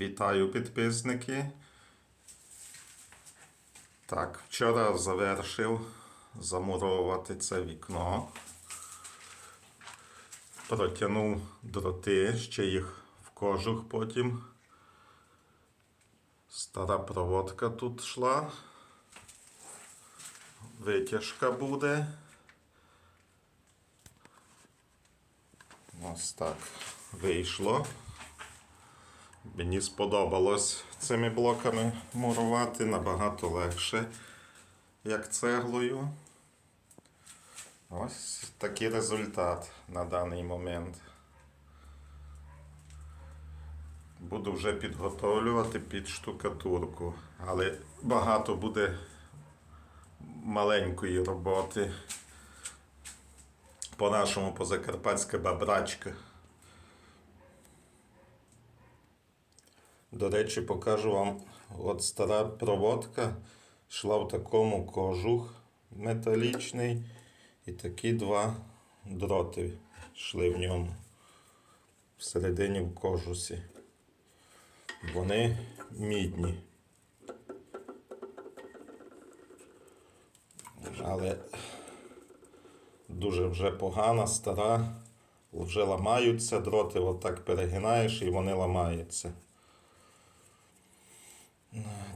Вітаю підписники. Так, вчора завершив замуровувати це вікно. Протягнув дроти, ще їх в кожух потім. Стара проводка тут йшла. Витяжка буде. Ось так вийшло. Мені сподобалось цими блоками мурувати набагато легше, як цеглою. Ось такий результат на даний момент. Буду вже підготовлювати під штукатурку, але багато буде маленької роботи. По-нашому позакарпатська бабрачка. До речі, покажу вам от стара проводка йшла в такому кожух металічний, і такі два дроти йшли в ньому. Всередині в кожусі. Вони мідні. Але дуже вже погана, стара, вже ламаються дроти, отак перегинаєш і вони ламаються.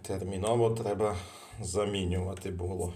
Терміново треба замінювати було.